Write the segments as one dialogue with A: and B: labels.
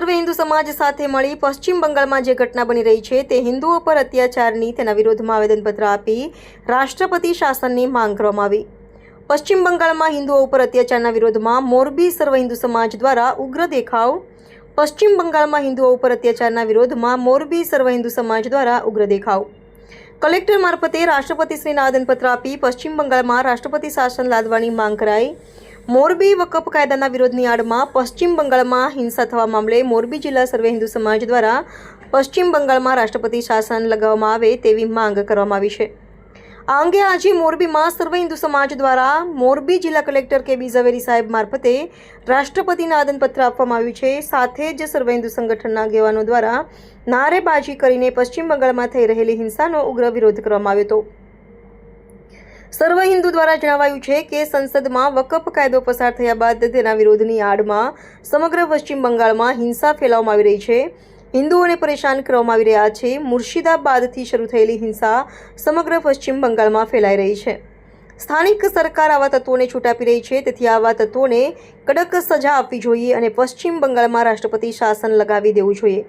A: સર્વે હિન્દુ સમાજ સાથે મળી પશ્ચિમ બંગાળમાં જે ઘટના બની રહી છે તે હિન્દુઓ પર અત્યાચારની તેના વિરોધમાં આવેદનપત્ર આપી રાષ્ટ્રપતિ શાસનની માંગ કરવામાં આવી. પશ્ચિમ બંગાળમાં હિન્દુઓ ઉપર અત્યાચારના વિરોધમાં મોરબી સર્વ હિન્દુ સમાજ દ્વારા ઉગ્ર દેખાવ. પશ્ચિમ બંગાળમાં હિન્દુઓ ઉપર અત્યાચારના વિરોધમાં મોરબી સર્વ હિન્દુ સમાજ દ્વારા ઉગ્ર દેખાવ. કલેક્ટર મારફતે રાષ્ટ્રપતિશ્રીને આવેદનપત્ર આપી પશ્ચિમ બંગાળમાં રાષ્ટ્રપતિ શાસન લાદવાની માંગ કરાઈ. મોરબી વકફ કાયદાના વિરોધની આડમાં પશ્ચિમ બંગાળમાં હિંસા થવા મામલે મોરબી જિલ્લા સર્વે હિન્દુ સમાજ દ્વારા પશ્ચિમ બંગાળમાં રાષ્ટ્રપતિ શાસન લગાવવામાં આવે તેવી માંગ કરવામાં આવી છે. આ અંગે આજે મોરબીમાં સર્વ હિન્દુ સમાજ દ્વારા મોરબી જિલ્લા કલેક્ટર કે બી ઝવેરી સાહેબ મારફતે રાષ્ટ્રપતિના આદનપત્ર આપવામાં આવ્યું છે. સાથે જ સર્વ હિન્દુ સંગઠનના આગેવાનો દ્વારા નારેબાજી કરીને પશ્ચિમ બંગાળમાં થઈ રહેલી હિંસાનો ઉગ્ર વિરોધ કરવામાં આવ્યો હતો. સર્વ હિન્દુ દ્વારા જણાવાયું છે કે સંસદમાં વકફ કાયદો પસાર થયા બાદ તેના વિરોધની આડમાં સમગ્ર પશ્ચિમ બંગાળમાં હિંસા ફેલાવવામાં આવી રહી છે. હિન્દુઓને પરેશાન કરવામાં આવી રહ્યા છે. મુર્શિદાબાદથી શરૂ થયેલી હિંસા સમગ્ર પશ્ચિમ બંગાળમાં ફેલાઈ રહી છે. સ્થાનિક સરકાર આવા તત્વોને છૂટ આપી રહી છે. તેથી આવા તત્વોને કડક સજા આપવી જોઈએ અને પશ્ચિમ બંગાળમાં રાષ્ટ્રપતિ શાસન લગાવી દેવું જોઈએ.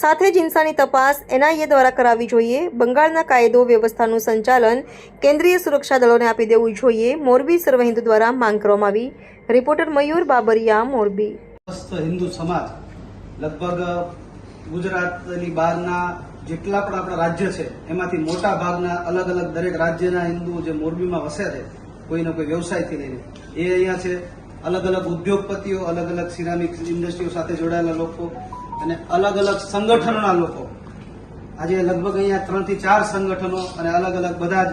A: સાથે જ હિંસાની તપાસ એનઆઈએ દ્વારા કરાવવી જોઈએ. બંગાળના કાયદો વ્યવસ્થાનું સંચાલન કેન્દ્રીય સુરક્ષા દળોને આપી દેવું જોઈએ. મોરબી સર્વ હિન્દુ દ્વારા માંગ કરવામાં આવી. રિપોર્ટર મયુર બાબરિયા, મોરબી.
B: હિન્દુ સમાજ, લગભગ ગુજરાતની બહારના જેટલા પણ આપણા રાજ્ય છે, એમાંથી મોટા ભાગના અલગ અલગ દરેક રાજ્યના હિન્દુ જે મોરબીમાં વસે છે, કોઈને કોઈ વ્યવસાયથી લઈને, એ અહીંયા છે. અલગ અલગ ઉદ્યોગપતિઓ અલગ અલગ સિરામિક ઇન્ડસ્ટ્રીઓ સાથે જોડાયેલા લોકો અને અલગ અલગ સંગઠનોના લોકો. આજે લગભગ અહીંયા ત્રણથી ચાર સંગઠનો અને અલગ અલગ બધા જ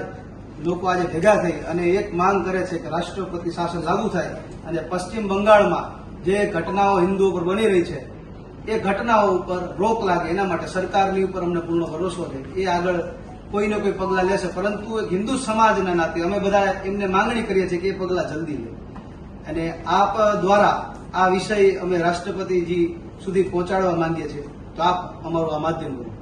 B: લોકો આજે ભેગા થઈ અને એક માંગ કરે છે કે રાષ્ટ્રપતિ શાસન લાગુ થાય અને પશ્ચિમ બંગાળમાં જે ઘટનાઓ હિન્દુઓ પર બની રહી છે, એ ઘટનાઓ ઉપર રોક લાગે, એના માટે સરકારની ઉપર અમને પૂર્ણ ભરોસો છે. એ આગળ કોઈને કોઈ પગલાં લેશે, પરંતુ એક હિન્દુ સમાજના નાતે અમે બધા એમને માંગણી કરીએ છીએ કે એ પગલાં જલ્દી લે. અને આપ દ્વારા આ વિષય અમે રાષ્ટ્રપતિજી સુધી પહોંચાડવા માંગીએ છીએ. તો આપ અમારું આ માધ્યમ બનો